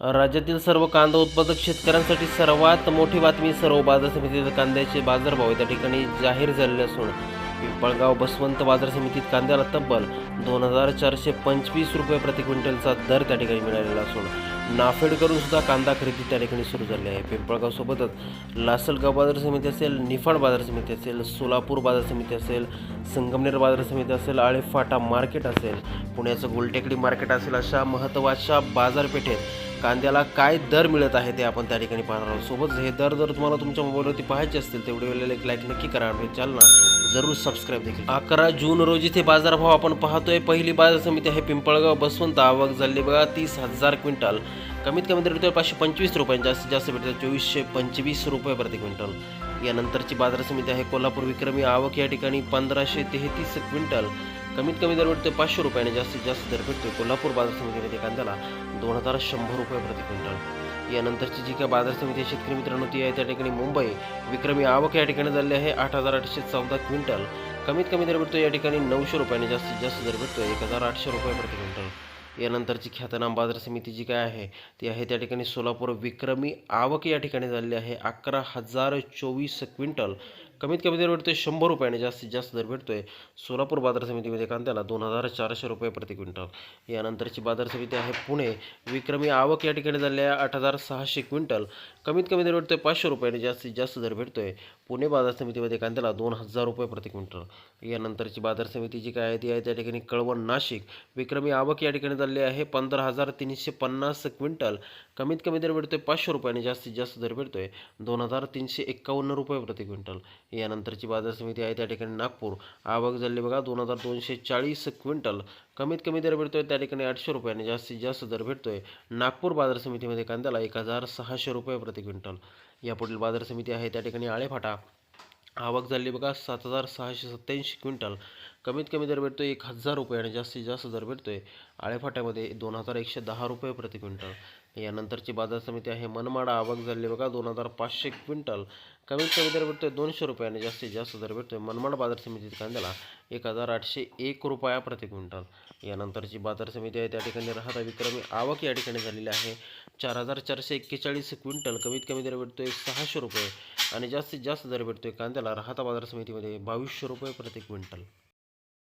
राज्यातील सर्व कांदा उत्पादक शेतकऱ्यांसाठी सर्वात मोठी बातमी सर्व बाजार समितीत कांद्याचे बाजारभाव त्या ठिकाणी जाहीर झालेले असून पिंपळगाव बसवंत बाजार समितीत कांद्याला तब्बल दोन हजार चारशे पंचवीस रुपये प्रति क्विंटलचा दर त्या ठिकाणी मिळालेला असून नाफेड करून सुद्धा कांदा खरेदी त्या ठिकाणी सुरू झाली आहे. पिंपळगाव सोबतच लासलगाव बाजार समिती असेल निफाड बाजार समिती असेल सोलापूर बाजार समिती असेल संगमनेर बाजार समिती असेल आळेफाटा मार्केट असेल पुण्याचं गुलटेकडी मार्केट असेल अशा महत्त्वाच्या बाजारपेठेत कांद्याला काय दर मिळत आहे ते आपण त्या ठिकाणी पाहणार आहोत. सोबत हे दर जर तुम्हाला तुमच्या मोबाईलवरती पाहायचे असतील तेवढे वेळेला एक लाईक नक्की करा आणि चॅनलला जरूर सबस्क्राईब देखील अकरा जून रोजी ते बाजारभाव आपण पाहतोय. पहिली बाजार समिती आहे पिंपळगाव बसवंत आवक झाली बघा तीस हजार क्विंटल. कमीत कमी दर भेटतो पाचशे पंचवीस रुपये जास्तीत जास्त भेटतोय चोवीसशे पंचवीस रुपये प्रति क्विंटल. यानंतरची बाजार समिती आहे कोल्हापूर विक्रमी आवक या ठिकाणी पंधराशे तेहतीस क्विंटल. कमीत कमी दर भेटतोय पाचशे रुपयाने. जास्तीत जास्त दर भेटतोय कोल्हापूर बाजार समितीमध्ये कांद्याला दोन हजार शंभर रुपये प्रति क्विंटल. यानंतरची जी काय बाजार समिती शेतकरी मित्रांनो ती आहे त्या ठिकाणी मुंबई. विक्रमी आवक या ठिकाणी झाली आहे आठ हजार आठशे चौदा क्विंटल. कमीत कमी दर भेटतोय या ठिकाणी नऊशे रुपयाने जास्तीत जास्त दर भेटतोय एक हजार आठशे रुपये प्रति क्विंटल. यानंतरची ख्यातनाम बाजार समिती जी काय आहे ती आहे त्या ठिकाणी सोलापूर. विक्रमी आवक या ठिकाणी झालेली आहे अकरा हजार चोवीस क्विंटल. कमीत कमी दर भेटतोय शंभर रुपयाने जास्तीत जास्त दर भेटतोय सोलापूर बाजार समितीमध्ये कांद्याला दोन हजार चारशे रुपये प्रति क्विंटल. यानंतरची बाजार समिती आहे पुणे. विक्रमी आवक या ठिकाणी झाली आहे आठ हजार सहाशे क्विंटल. कमीत कमी दर भेटतोय पाचशे रुपयाने जास्तीत जास्त दर भेटतोय पुणे बाजार समितीमध्ये कांद्याला दोन हजार रुपये प्रति क्विंटल. यानंतरची बाजार समिती जी काय आहे ती आहे त्या ठिकाणी कळवण नाशिक. विक्रमी आवक या ठिकाणी झाली आहे पंधरा हजार तीनशे पन्नास क्विंटल. कमीत कमी दर भेटतोय पाचशे रुपयाने जास्तीत जास्त दर भेटतोय दोन हजार तीनशे एक्कावन्न रुपये प्रति क्विंटल. यानंतरची बाजार समिती आहे त्या ठिकाणी नागपूर. आवक झाली बघा दोन हजार दोनशे चाळीस क्विंटल. कमीत कमी दर भेटतोय त्या ठिकाणी आठशे रुपयाने जास्तीत जास्त दर भेटतोय. नागपूर बाजार समितीमध्ये कांद्याला एक हजार सहाशे रुपये प्रति क्विंटल. यापुढील बाजार समिती आहे त्या ठिकाणी आळेफाटा. आवक झाली बघा सात हजार सहाशे सत्त्याऐंशी क्विंटल. कमीत कमी दर भेटतोय एक हजार रुपये आणि जास्तीत जास्त दर भेटतोय. आळेफाट्यामध्ये दोन हजार एकशे दहा रुपये प्रति क्विंटल. यानंतरची बाजार समिती आहे. मनमाड आवक झाली बघा दोन हजार पाचशे क्विंटल. कमीत कमी दर भेटतोय दोनशे रुपये आणि जास्तीत जास्त दर भेटतोय मनमाड बाजार समितीत कांद्याला एक हजार आठशे एक रुपया प्रति क्विंटल. यानंतरची बाजार समिती आहे त्या ठिकाणी राहता विक्रमी आवक या ठिकाणी झालेली आहे. चार हजार चारशे एक्केचाळीस क्विंटल कमीत कमी दर भेटतोय सहाशे रुपये आणि जास्तीत जास्त दर भेटतोय कांद्याला. राहता बाजार समितीमध्ये बावीसशे रुपये प्रति क्विंटल.